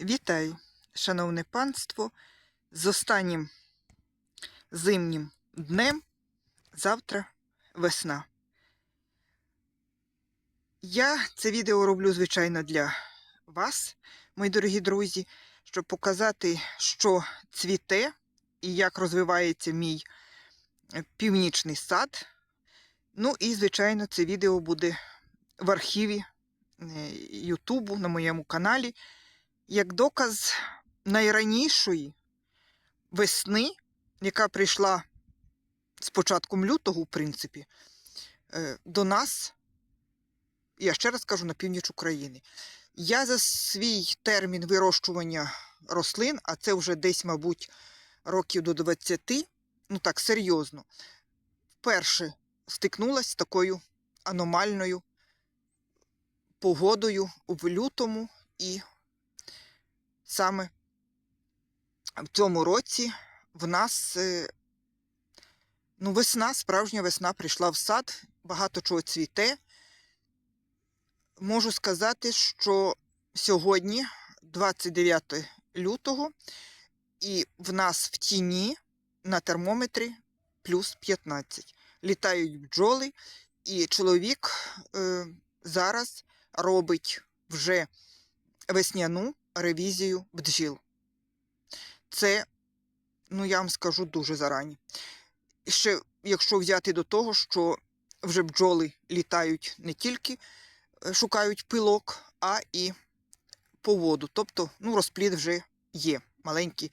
Вітаю, шановне панство, з останнім зимнім днем. Завтра весна. Я це відео роблю, звичайно, для вас, мої дорогі друзі, щоб показати, що цвіте і як розвивається мій північний сад. Ну і, звичайно, це відео буде в архіві е, Ютубу на моєму каналі як доказ найранішої весни, яка прийшла з початком лютого, в принципі, е, до нас, я ще раз кажу, на північ України. Я за свій термін вирощування рослин, а це вже десь, мабуть, років до 20, ну так, серйозно, вперше стикнулася з такою аномальною погодою в лютому і саме в цьому році в нас е, ну, весна, справжня весна прийшла в сад, багато чого цвіте. Можу сказати, що сьогодні, 29 лютого, і в нас в тіні на термометрі плюс 15. Літають бджоли, і чоловік е, зараз робить вже весняну ревізію бджіл. Це, ну я вам скажу дуже зарані. Ще, якщо взяти до того, що вже бджоли літають не тільки е, шукають пилок, а і по воду. Тобто, ну, розплід вже є. Маленькі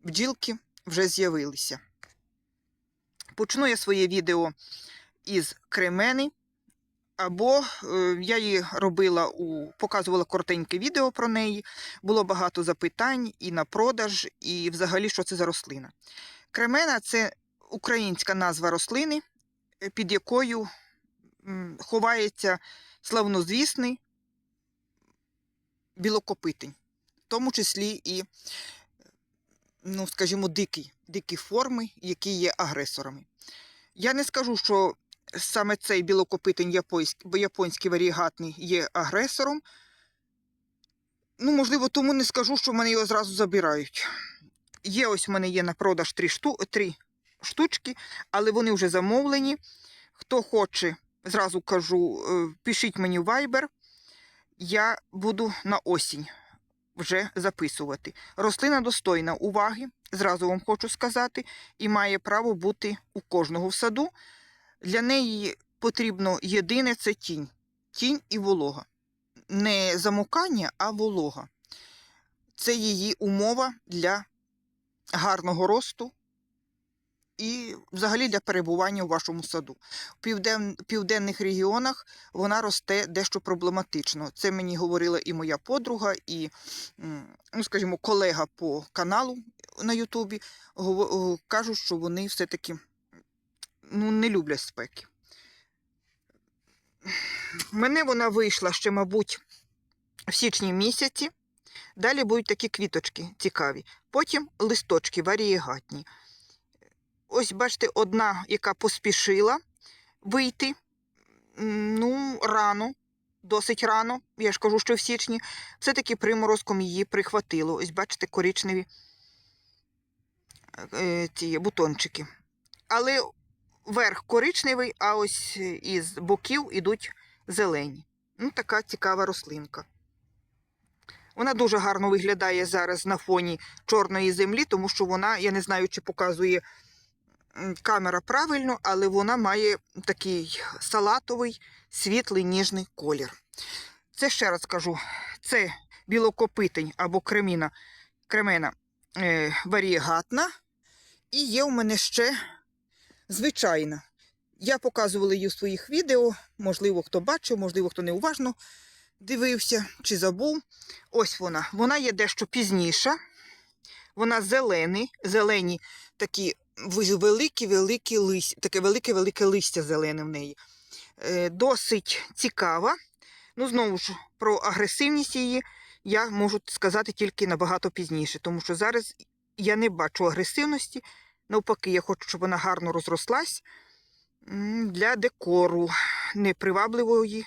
бджілки вже з'явилися. Почну я своє відео із кремени. Або е, я її робила у показувала коротеньке відео про неї. Було багато запитань і на продаж, і взагалі, що це за рослина. Кремена це українська назва рослини, е, під якою ховається славнозвісний білокопитень, в тому числі і, ну, скажімо, дикі, дикі форми, які є агресорами. Я не скажу, що саме цей білокопитень японський, варігатний є агресором. Ну, можливо, тому не скажу, що в мене його зразу забирають. Є ось в мене є на продаж три, шту, три штучки, але вони вже замовлені. Хто хоче, зразу кажу, е, пишіть мені в Viber. Я буду на осінь вже записувати. Рослина достойна уваги, зразу вам хочу сказати, і має право бути у кожного в саду. Для неї потрібно єдине це тінь. Тінь і волога. Не замокання, а волога. Це її умова для гарного росту і взагалі для перебування у вашому саду. В півден... південних регіонах вона росте дещо проблематично. Це мені говорила і моя подруга, і, ну, скажімо, колега по каналу на Ютубі. Кажуть, що вони все-таки ну, не люблять спеки. Мене вона вийшла ще, мабуть, в січні місяці. Далі будуть такі квіточки цікаві. Потім листочки варієгатні. Ось, бачите, одна, яка поспішила вийти. Ну, рано, досить рано, я ж кажу, що в січні, все-таки приморозком її прихватило. Ось, бачите, коричневі е, ці бутончики. Але верх коричневий, а ось із боків ідуть зелені. Ну, така цікава рослинка. Вона дуже гарно виглядає зараз на фоні чорної землі, тому що вона, я не знаю, чи показує камера правильно, але вона має такий салатовий, світлий, ніжний колір. Це ще раз кажу: це білокопитень або креміна, кремена е, варієгатна. І є у мене ще звичайна. Я показувала її в своїх відео, можливо, хто бачив, можливо, хто неуважно дивився чи забув. Ось вона. Вона є дещо пізніша. Вона зелений, зелені такі великі-великі листя, таке велике-велике листя зелене в неї. Е, Досить цікава. Ну, знову ж, про агресивність її я можу сказати тільки набагато пізніше, тому що зараз я не бачу агресивності. Навпаки, я хочу, щоб вона гарно розрослась для декору непривабливої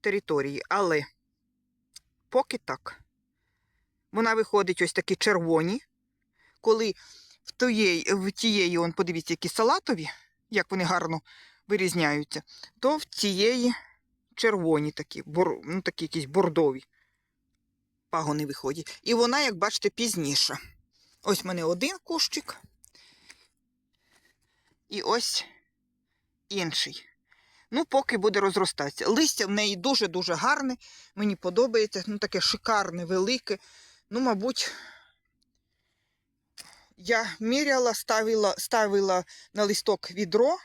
території. Але поки так. вона виходить ось такі червоні. Коли в тієї, в тієї он, подивіться, які салатові, як вони гарно вирізняються, то в цієї червоні такі, бор, ну, такі якісь бордові пагони виходять. І вона, як бачите, пізніша. Ось в мене один кущик. І ось інший. Ну, поки буде розростатися. Листя в неї дуже-дуже гарне. Мені подобається. Ну, таке шикарне, велике. Ну, мабуть, я міряла, ставила, ставила на листок відро,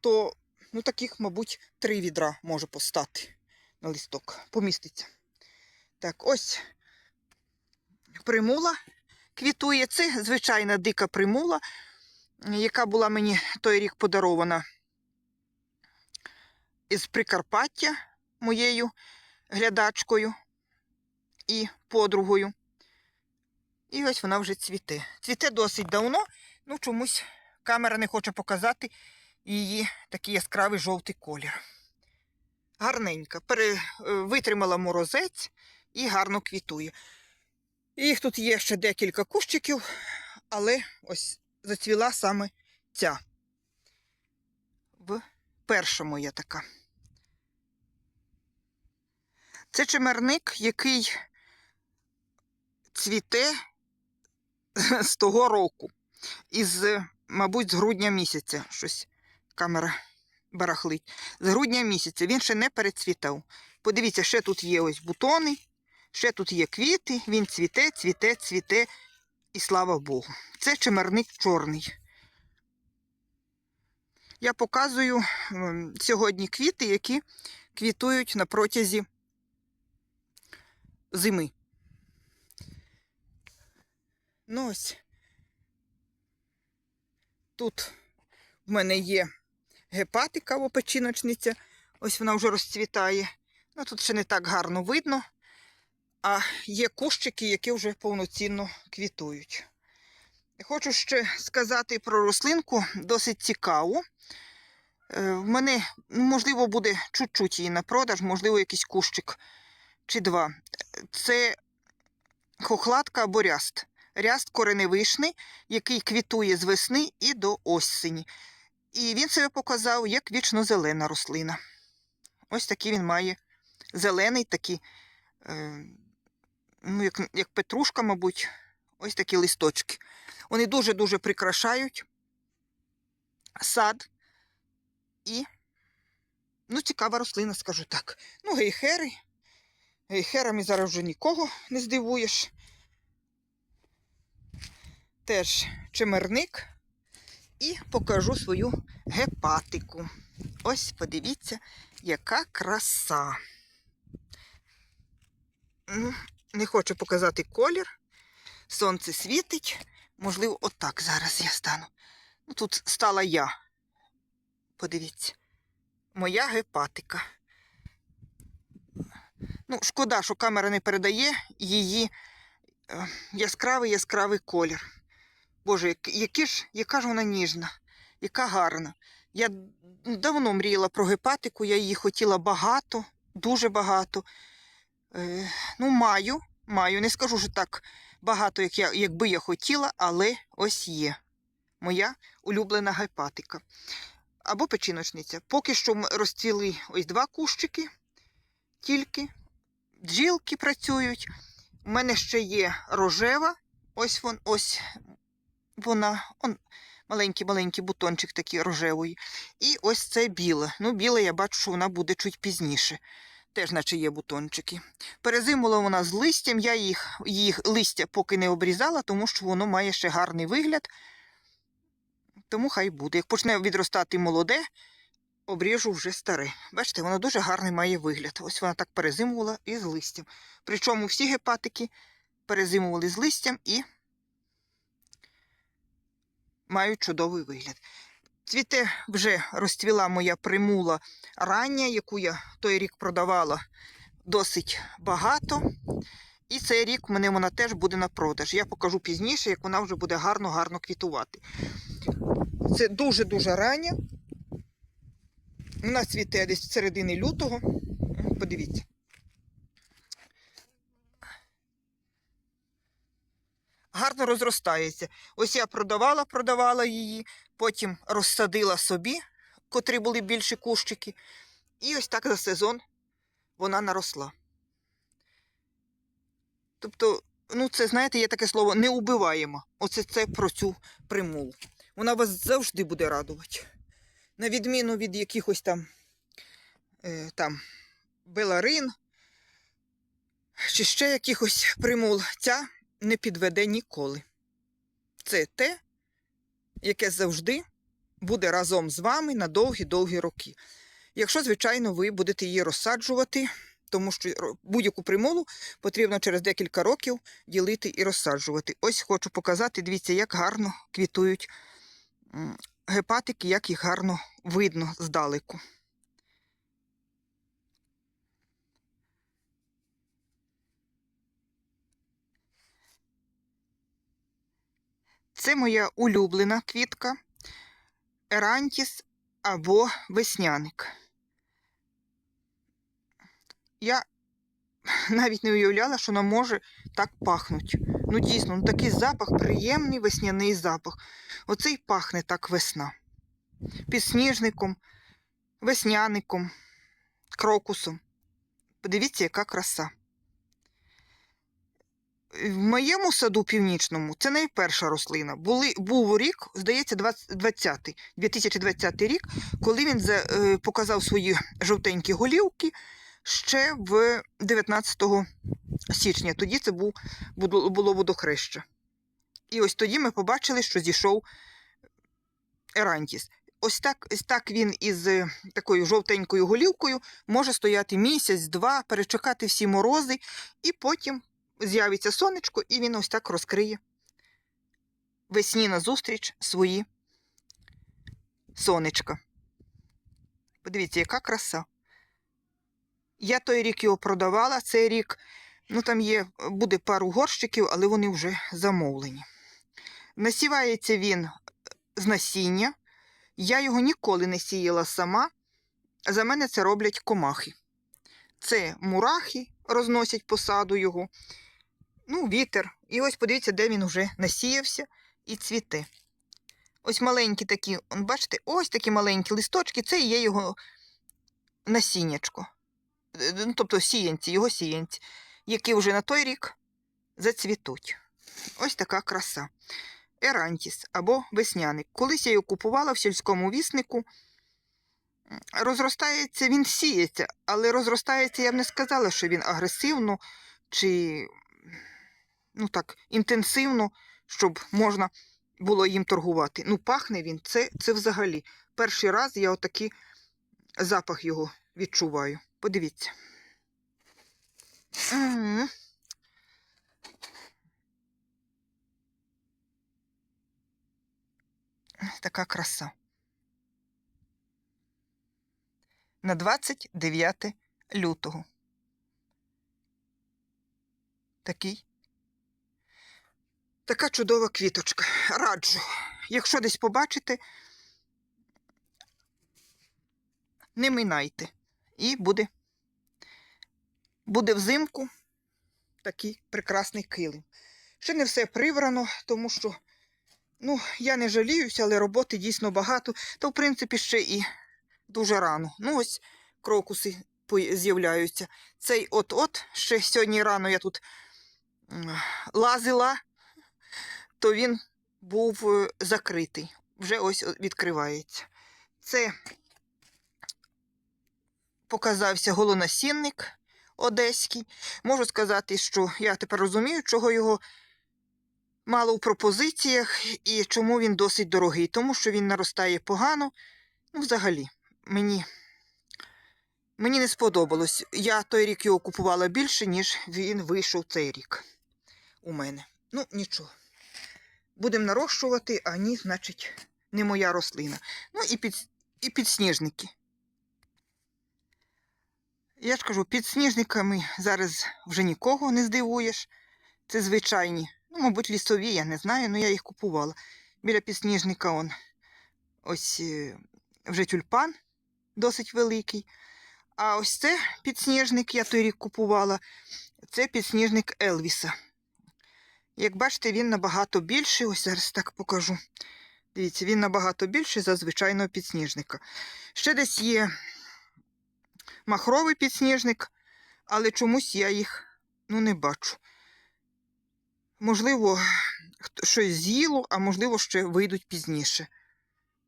то ну, таких, мабуть, три відра може постати на листок. Поміститься. Так, ось примула квітує. Це звичайна дика примула, яка була мені той рік подарована із Прикарпаття моєю глядачкою і подругою. І ось вона вже цвіте. Цвіте досить давно, ну чомусь камера не хоче показати її такий яскравий жовтий колір. Гарненька. Пере, е, витримала морозець і гарно квітує. Їх тут є ще декілька кущиків, але ось зацвіла саме ця. В перша моя така. Це чимерник, який цвіте з того року. Із, мабуть, з грудня місяця. Щось камера барахлить. З грудня місяця він ще не перецвітав. Подивіться, ще тут є ось бутони, ще тут є квіти, він цвіте, цвіте, цвіте, і слава Богу. Це чимерник чорний. Я показую сьогодні квіти, які квітують на протязі зими. Ну ось. Тут в мене є гепатика опечіночниця. Ось вона вже розцвітає. Ну, тут ще не так гарно видно. А є кущики, які вже повноцінно квітують. Хочу ще сказати про рослинку досить цікаву. Е, В мене, ну, можливо, буде чуть-чуть її на продаж, можливо, якийсь кущик чи два. Це хохлатка або ряст. Ряст кореневишний, який квітує з весни і до осені. І він себе показав як вічно зелена рослина. Ось такий він має зелений, такий, е, ну, як, як петрушка, мабуть, ось такі листочки. Вони дуже-дуже прикрашають сад і, ну, цікава рослина, скажу так. Ну, гейхери. Гейхерами зараз вже нікого не здивуєш. Теж чимерник. І покажу свою гепатику. Ось подивіться, яка краса. Не хочу показати колір. Сонце світить. Можливо, отак зараз я стану. Ну, Тут стала я. Подивіться, моя гепатика. Ну, шкода, що камера не передає її е, яскравий яскравий колір. Боже, які ж, яка ж вона ніжна, яка гарна. Я давно мріяла про гепатику, я її хотіла багато, дуже багато. Е, ну, маю, маю. Не скажу, що так багато, як я, якби я хотіла, але ось є моя улюблена гепатика. Або печіночниця. Поки що розцвіли ось два кущики, тільки бджілки працюють. У мене ще є рожева. Ось вон, ось вона, он, маленький-маленький бутончик такий рожевий. І ось це біле. Ну, біле я бачу, що вона буде чуть пізніше. Теж, наче є бутончики. Перезимула вона з листям, я їх, їх листя поки не обрізала, тому що воно має ще гарний вигляд. Тому хай буде. Як почне відростати молоде, обріжу вже старе. Бачите, воно дуже гарний має вигляд. Ось вона так перезимувала і з листям. Причому всі гепатики перезимували з листям і мають чудовий вигляд. Цвіте вже розцвіла моя примула рання, яку я той рік продавала досить багато. І цей рік мене вона теж буде на продаж. Я покажу пізніше, як вона вже буде гарно-гарно квітувати. Це дуже-дуже рання. Вона цвіте десь в середині лютого. Подивіться. гарно розростається. Ось я продавала, продавала її, потім розсадила собі, котрі були більші кущики. І ось так за сезон вона наросла. Тобто, ну, це, знаєте, є таке слово неубиваємо. Оце це про цю примулу. Вона вас завжди буде радувати. На відміну від якихось там, е, там беларин чи ще якихось примул, ця не підведе ніколи. Це те, яке завжди буде разом з вами на довгі-довгі роки. Якщо, звичайно, ви будете її розсаджувати, тому що будь-яку примолу потрібно через декілька років ділити і розсаджувати. Ось хочу показати, дивіться, як гарно квітують гепатики, як їх гарно видно здалеку. Це моя улюблена квітка Ерантіс або весняник. Я навіть не уявляла, що вона може так пахнути. Ну, дійсно, ну, такий запах, приємний весняний запах. Оцей пахне так весна. Підсніжником, весняником, крокусом. Подивіться, яка краса. В моєму саду північному це найперша рослина. Були, був рік, здається, 20, 20, 2020 рік, коли він за, е, показав свої жовтенькі голівки ще в 19 січня. Тоді це був, було, було водохреща. І ось тоді ми побачили, що зійшов Ерантіс. Ось так, ось так він із е, такою жовтенькою голівкою може стояти місяць, два, перечекати всі морози, і потім з'явиться сонечко, і він ось так розкриє весні назустріч свої сонечка. Подивіться, яка краса. Я той рік його продавала, цей рік, ну там є, буде пару горщиків, але вони вже замовлені. Насівається він з насіння. Я його ніколи не сіяла сама. За мене це роблять комахи. Це мурахи розносять посаду його. Ну, вітер. І ось подивіться, де він вже насіявся і цвіте. Ось маленькі такі, бачите, ось такі маленькі листочки, це і є його насіннячко. Е, Ну, тобто сіянці, його сіянці, які вже на той рік зацвітуть. Ось така краса. Ерантіс або весняник. Колись я його купувала в сільському віснику. Розростається, він сіється, але розростається, я б не сказала, що він агресивно чи ну так, інтенсивно, щоб можна було їм торгувати. Ну, пахне він, це, це взагалі. Перший раз я отакий запах його відчуваю. Подивіться. Така краса. На 29 лютого. Такий. Така чудова квіточка. Раджу. Якщо десь побачите, не минайте. І буде, буде взимку такий прекрасний килим. Ще не все приврано, тому що ну, я не жаліюся, але роботи дійсно багато. То, в принципі, ще і дуже рано. Ну, ось крокуси з'являються. Цей от-от, ще сьогодні рано я тут лазила, то він був е, закритий. Вже ось відкривається. Це показався голонасінник одеський. Можу сказати, що я тепер розумію, чого його мало в пропозиціях і чому він досить дорогий. Тому що він наростає погано. Ну, взагалі, мені, мені не сподобалось. Я той рік його купувала більше, ніж він вийшов цей рік у мене. Ну, нічого. Будемо нарощувати, а ні, значить, не моя рослина. Ну і, під, і підсніжники. Я ж кажу, підсніжниками зараз вже нікого не здивуєш. Це звичайні, ну, мабуть, лісові, я не знаю, але я їх купувала. Біля підсніжника он ось е, вже тюльпан досить великий. А ось це підсніжник, я той рік купувала. Це підсніжник Елвіса. Як бачите, він набагато більший. Ось зараз так покажу. Дивіться, він набагато більший за звичайного підсніжника. Ще десь є махровий підсніжник, але чомусь я їх ну, не бачу. Можливо, щось з'їло, а можливо, ще вийдуть пізніше.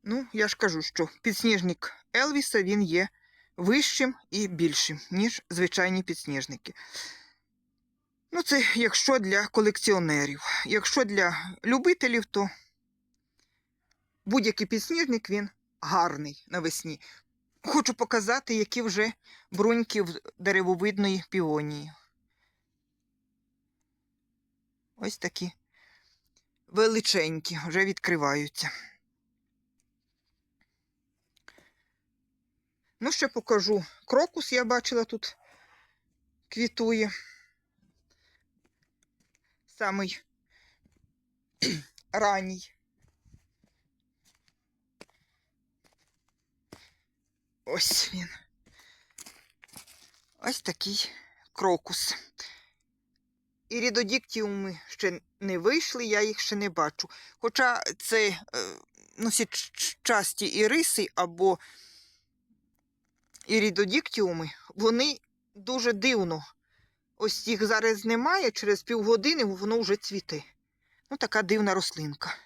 Ну, я ж кажу, що підсніжник Елвіса він є вищим і більшим, ніж звичайні підсніжники. Ну, це якщо для колекціонерів. Якщо для любителів, то будь-який підсніжник він гарний навесні. Хочу показати, які вже бруньки в деревовидної піонії. Ось такі величенькі, вже відкриваються. Ну, ще покажу. Крокус я бачила тут квітує. Самий ранній. Ось він. Ось такий крокус. Ірідодіктіуми ще не вийшли, я їх ще не бачу. Хоча це е, ну, всі часті іриси або ірідодіктіуми, вони дуже дивно. Ось їх зараз немає, через півгодини воно вже цвіте. Ну, така дивна рослинка.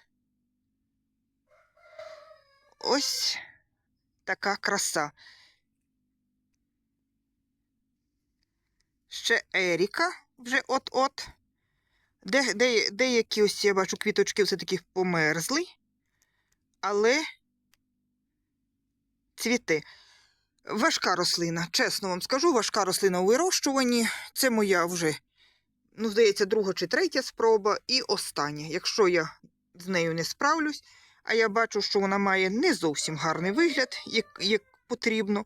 Ось така краса. Ще Еріка вже от-от. Де, де, деякі ось я бачу квіточки все-таки померзли, але цвіте. Важка рослина, чесно вам скажу, важка рослина у вирощуванні. Це моя вже, ну, здається, друга чи третя спроба і остання. Якщо я з нею не справлюсь, а я бачу, що вона має не зовсім гарний вигляд, як, як потрібно,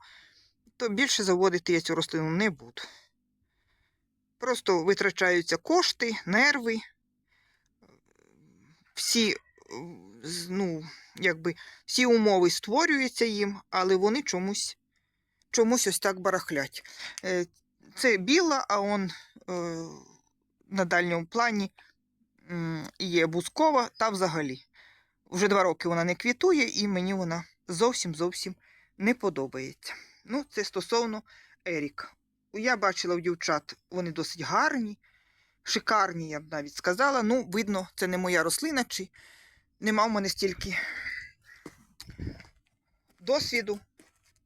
то більше заводити я цю рослину не буду. Просто витрачаються кошти, нерви, всі, ну, якби, всі умови створюються їм, але вони чомусь, чомусь ось так барахлять. Е, Це біла, а он е, на дальньому плані є бускова та взагалі. Вже два роки вона не квітує, і мені вона зовсім зовсім не подобається. Ну, це стосовно Ерік. Я бачила у дівчат, вони досить гарні, шикарні, я б навіть сказала. Ну, видно, це не моя рослина, чи нема в мене стільки досвіду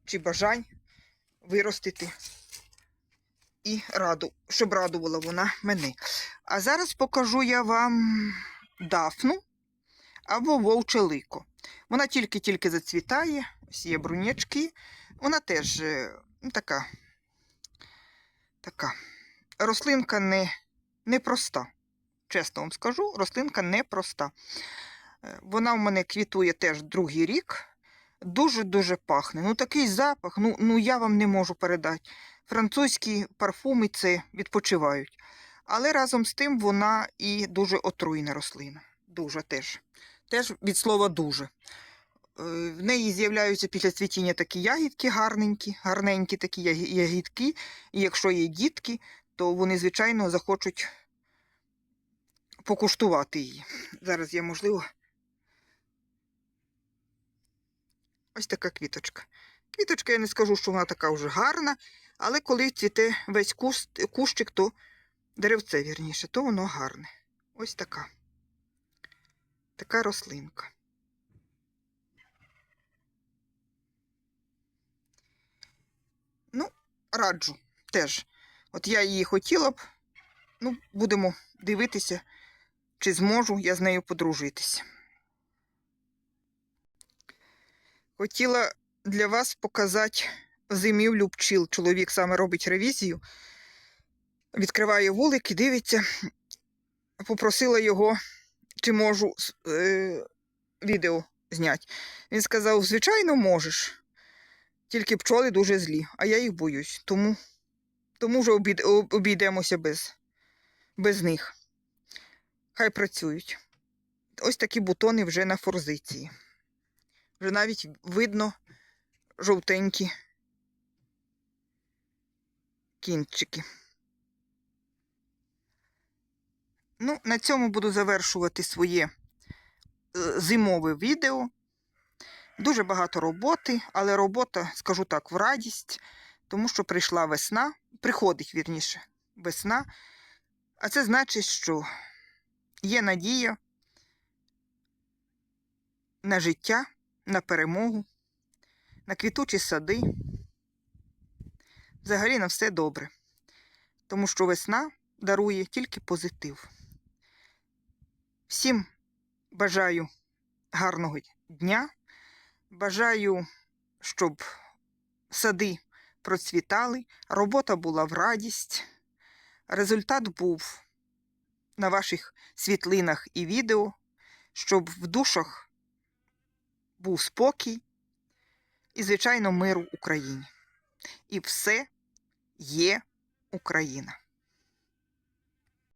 чи бажань виростити і раду, щоб радувала вона мене. А зараз покажу я вам дафну або вовче лико. Вона тільки-тільки зацвітає, ось є брунячки. Вона теж е, ну, така, така. Рослинка не, не проста. Чесно вам скажу, рослинка не проста. Е, Вона в мене квітує теж другий рік. Дуже-дуже пахне. Ну, такий запах, ну, ну я вам не можу передати. Французькі парфуми це відпочивають. Але разом з тим вона і дуже отруйна рослина. Дуже теж. Теж від слова дуже. Е, В неї з'являються після цвітіння такі ягідки гарненькі, гарненькі такі ягі- ягідки. І якщо є дітки, то вони, звичайно, захочуть покуштувати її. Зараз я, можливо. Ось така квіточка. Квіточка, я не скажу, що вона така вже гарна, але коли цвіте весь куст, кущик, то деревце вірніше, то воно гарне. Ось така. Така рослинка. Ну, раджу теж. От я її хотіла б. Ну, будемо дивитися, чи зможу я з нею подружитися. Хотіла для вас показати зимівлю пчіл. Чоловік саме робить ревізію, відкриває вулик і дивиться. Попросила його, чи можу е, відео зняти. Він сказав: звичайно, можеш. Тільки пчоли дуже злі, а я їх боюсь. Тому, тому вже обід, обійдемося без, без них. Хай працюють. Ось такі бутони вже на форзиції. Вже навіть видно жовтенькі кінчики. Ну, на цьому буду завершувати своє е, зимове відео. Дуже багато роботи, але робота, скажу так, в радість, тому що прийшла весна, приходить вірніше весна. А це значить, що є надія на життя, на перемогу, на квітучі сади. Взагалі на все добре. Тому що весна дарує тільки позитив. Всім бажаю гарного дня. Бажаю, щоб сади процвітали, робота була в радість. Результат був на ваших світлинах і відео, щоб в душах був спокій і, звичайно, мир в Україні. І все є Україна.